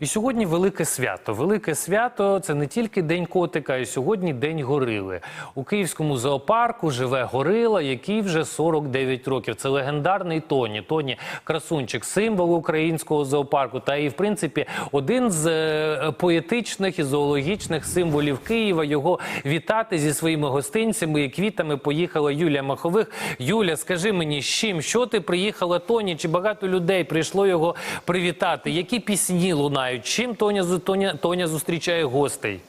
І сьогодні велике свято. Велике свято це не тільки день котика, і сьогодні день горили. У київському зоопарку живе горила, який вже 49 років. Це легендарний Тоні. Тоні красунчик, символ українського зоопарку. Та і в принципі один з е, поетичних і зоологічних символів Києва. Його вітати зі своїми гостинцями і квітами поїхала Юлія Махових. Юля, скажи мені, з чим що ти приїхала Тоні? Чи багато людей прийшло його привітати? Які пісні лунають? Чим Тоня Тоня, Тоня зустрічає гостей?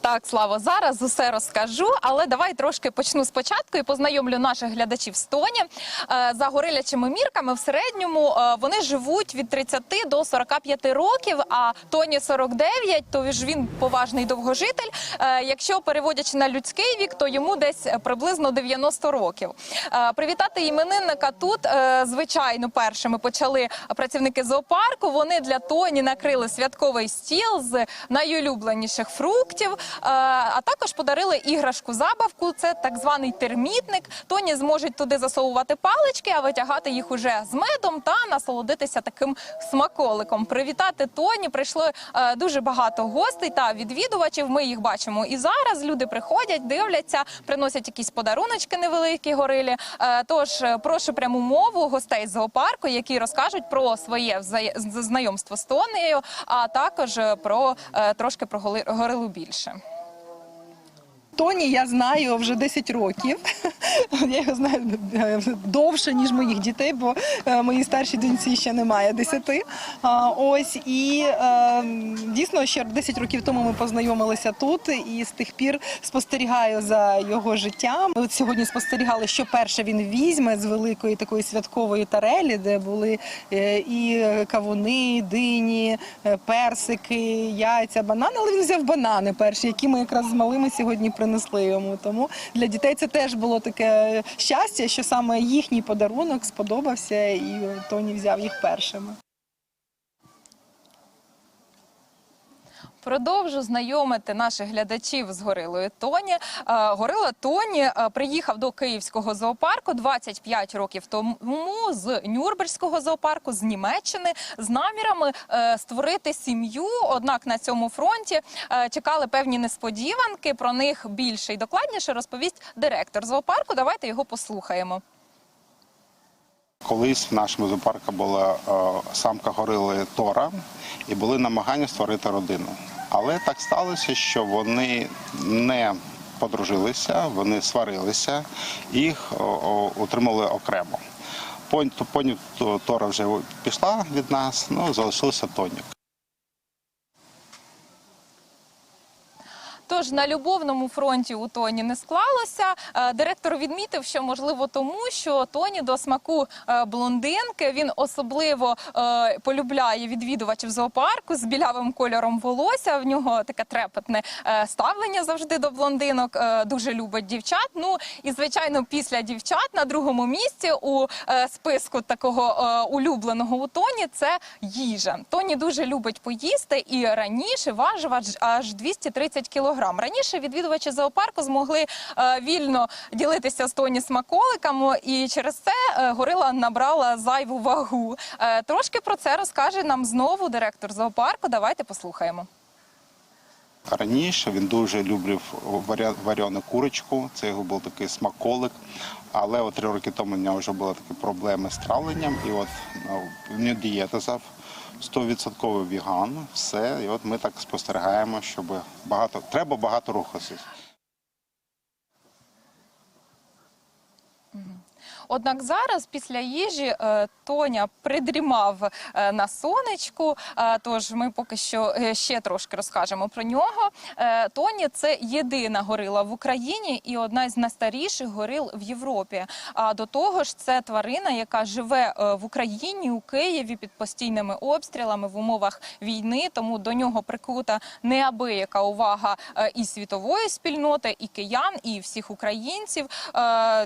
Так, Славо, зараз усе розкажу, але давай трошки почну спочатку і познайомлю наших глядачів з Тоні. Е, за горилячими мірками в середньому е, вони живуть від 30 до 45 років, а Тоні 49, то ж він поважний довгожитель. Е, якщо переводячи на людський вік, то йому десь приблизно 90 років. Е, привітати іменинника тут, е, звичайно, першими почали працівники зоопарку. Вони для Тоні накрили святковий стіл з найулюбленіших фруктів, е, а також подарили іграшку забавку. Це так званий термітник. Тоні зможуть туди засовувати палички, а витягати їх уже з медом та насолодитися таким смаколиком. Привітати Тоні прийшло е, дуже багато гостей та відвідувачів. Ми їх бачимо і зараз. Люди приходять, дивляться, приносять якісь подаруночки невеликі горилі. Е, Тож прошу пряму мову гостей зоопарку, які розкажуть про своє знайомство з Тонею, а також про трошки про горилу більше. Тоні я знаю вже 10 років. Я його знаю е, довше, ніж моїх дітей, бо е, моїй старшій доньці ще немає 10. А, Ось і е, дійсно ще 10 років тому ми познайомилися тут, і з тих пір спостерігаю за його життям. От сьогодні спостерігали, що перше він візьме з великої такої святкової тарелі, де були і кавуни, дині, персики, яйця, банани. Але він взяв банани перші, які ми якраз з малими сьогодні принесли йому. Тому для дітей це теж було таке щастя, що саме їхній подарунок сподобався, і Тоні взяв їх першими. Продовжу знайомити наших глядачів з горилою Тоні. Горила Тоні приїхав до Київського зоопарку 25 років тому з Нюрнберзького зоопарку з Німеччини з намірами е, створити сім'ю. Однак на цьому фронті е, чекали певні несподіванки. Про них більше і докладніше розповість директор зоопарку. Давайте його послухаємо. Колись в нашому зоопарку була е, самка горили Тора, і були намагання створити родину. Але так сталося, що вони не подружилися, вони сварилися, їх о, о, утримали окремо. Пон- Поні Тора вже пішла від нас, ну залишився Тонік. Тож на любовному фронті у Тоні не склалося. Е, Директор відмітив, що можливо тому, що Тоні до смаку е, блондинки він особливо е, полюбляє відвідувачів зоопарку з білявим кольором волосся. В нього таке трепетне ставлення завжди до блондинок. Дуже любить дівчат. Ну і звичайно, після дівчат на другому місці у списку такого улюбленого у Тоні це їжа. Тоні дуже любить поїсти і раніше важив аж- аж 230 кілограм. Раніше відвідувачі зоопарку змогли е, вільно ділитися з Тоні смаколиками, і через це е, горила набрала зайву вагу. Е, Трошки про це розкаже нам знову директор зоопарку. Давайте послухаємо. Раніше він дуже любив варену курочку, це його був такий смаколик. Але три роки тому в нього вже були такі проблеми з травленням, і от ну, в нього дієта 100% віган, все. І от ми так спостерігаємо, щоб багато треба багато рухатися. Однак зараз після їжі е, Тоня придрімав е, на сонечку. е, Тож ми поки що ще трошки розкажемо про нього. Тоні це єдина горила в Україні і одна з найстаріших горил в Європі. А до того ж, це тварина, яка живе в Україні у Києві під постійними обстрілами в умовах війни. Тому до нього прикута неабияка увага і світової спільноти, і киян, і всіх українців.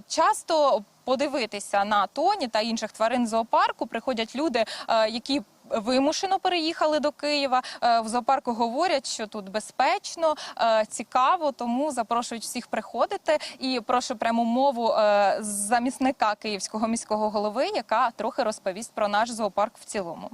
Часто подивитися на тоні та інших тварин зоопарку приходять люди, е, які вимушено переїхали до Києва. Е, В зоопарку говорять, що тут безпечно, е, цікаво, тому запрошують всіх приходити. І прошу пряму мову замісника київського міського голови, яка трохи розповість про наш зоопарк в цілому.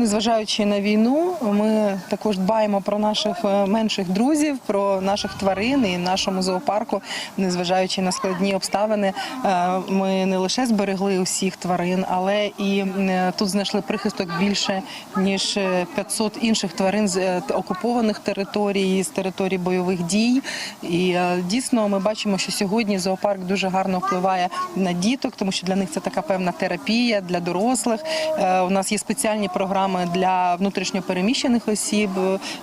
Незважаючи на війну, ми також дбаємо про наших е, менших друзів, про наших тварин і нашому зоопарку, незважаючи на складні обставини, е, ми не лише зберегли усіх тварин, але і е, тут знайшли прихисток більше ніж е, 500 інших тварин з окупованих територій, з територій бойових дій. І дійсно ми бачимо, що сьогодні зоопарк дуже гарно впливає на діток, тому що для них це така певна терапія для дорослих. У нас є спеціальні програми для внутрішньопереміщених осіб,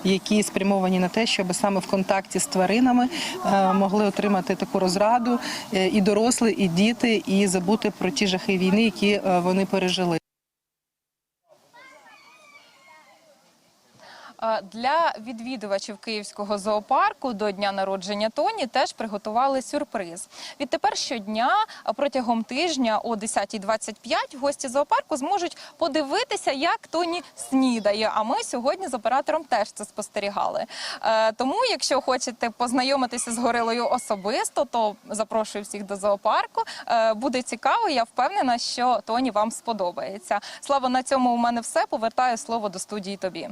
які спрямовані на те, щоб саме в контакті з тваринами е, могли отримати таку розраду е, і дорослі, і діти, і забути про ті жахи війни, які е, вони пережили. Для відвідувачів київського зоопарку до дня народження Тоні теж приготували сюрприз. Відтепер щодня протягом тижня о 10.25 гості зоопарку зможуть подивитися, як Тоні снідає. А ми сьогодні з оператором теж це спостерігали. Тому, якщо хочете познайомитися з горилою особисто, то запрошую всіх до зоопарку. Буде цікаво. Я впевнена, що Тоні вам сподобається. Слава на цьому у мене все. Повертаю слово до студії тобі.